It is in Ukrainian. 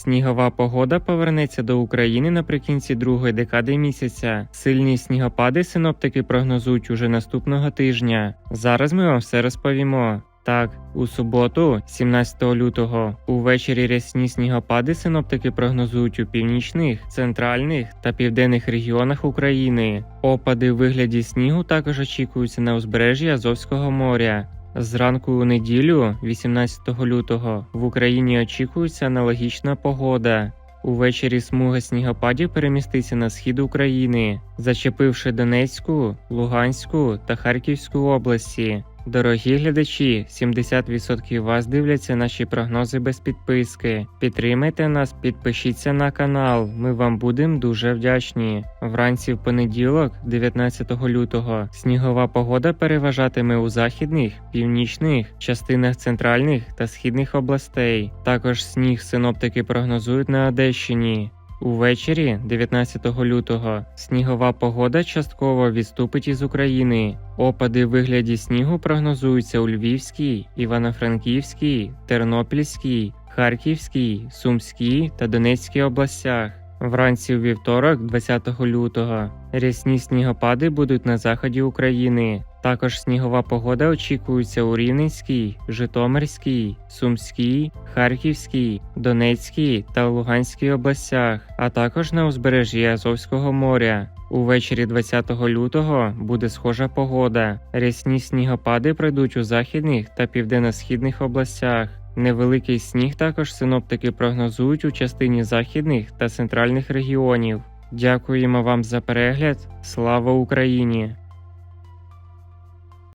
Снігова погода повернеться до України наприкінці другої декади місяця. Сильні снігопади синоптики прогнозують уже наступного тижня. Зараз ми вам все розповімо. Так, у суботу, 17 лютого, увечері рясні снігопади синоптики прогнозують у північних, центральних та південних регіонах України. Опади в вигляді снігу також очікуються на узбережжі Азовського моря. Зранку у неділю, 18 лютого, в Україні очікується аналогічна погода. Увечері смуга снігопадів переміститься на схід України, зачепивши Донецьку, Луганську та Харківську області. Дорогі глядачі, 70% вас дивляться наші прогнози без підписки. Підтримайте нас, підпишіться на канал. Ми вам будемо дуже вдячні. Вранці в понеділок, 19 лютого, снігова погода переважатиме у західних, північних частинах центральних та східних областей. Також сніг синоптики прогнозують на Одещині. Увечері, 19 лютого, снігова погода частково відступить із України. Опади в вигляді снігу прогнозуються у Львівській, Івано-Франківській, Тернопільській, Харківській, Сумській та Донецькій областях. Вранці у вівторок, 20 лютого, рясні снігопади будуть на заході України. Також снігова погода очікується у Рівненській, Житомирській, Сумській, Харківській, Донецькій та Луганській областях, а також на узбережжі Азовського моря. Увечері 20 лютого буде схожа погода. Рясні снігопади пройдуть у західних та південно-східних областях. Невеликий сніг також синоптики прогнозують у частині західних та центральних регіонів. Дякуємо вам за перегляд. Слава Україні!